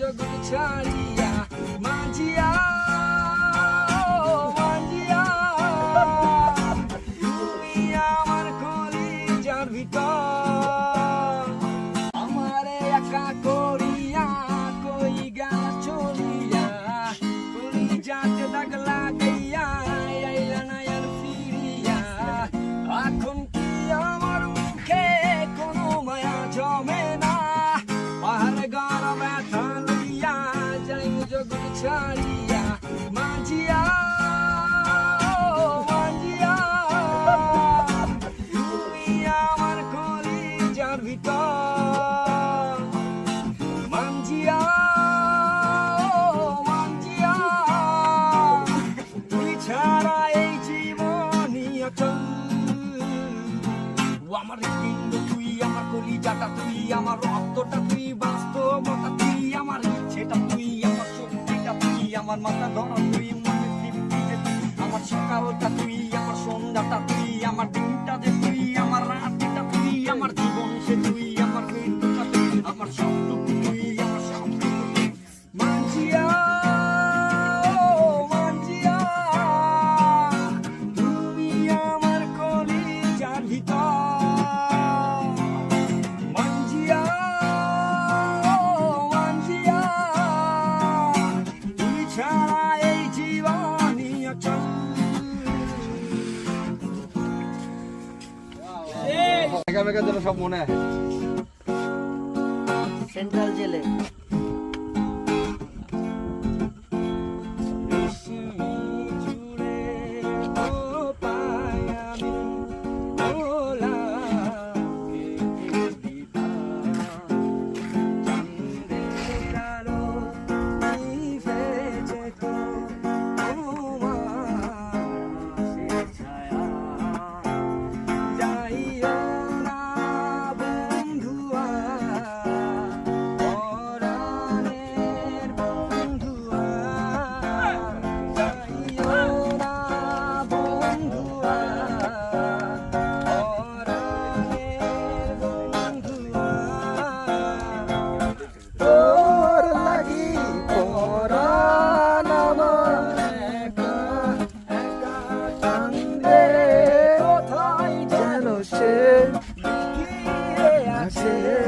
জগৎ ছাড়িয়া মাঝিয়া মাঝিয়া, তুমি আমার কলিজার ভিতর। আমারে একা করিয়া কই গেল চলিয়া? কলিজাতে দাগ লাগাইয়া আইলা না আর ফিরিয়া? এখন কি আমার মুখে কোনো মায়া জমে না? পাহাড় লইয়া যাই জগৎ মাঝিয়া মাঝিয়া তুমি আমার কলিজার ভিতর। মাঞ্জিয়া মাঞ্জিয়া। তুই ছাড়া এই জীবনই অচল। আমার হৃদপিণ্ড তুই আমার কলিজাটা, তুই আমার রক্তটা, তুই আমার মাথা ধরা তুই মনে আমার সকালটা তুই দেখা বেকা যেন সব মনে আছে সেন্ট্রাল জেলে। I.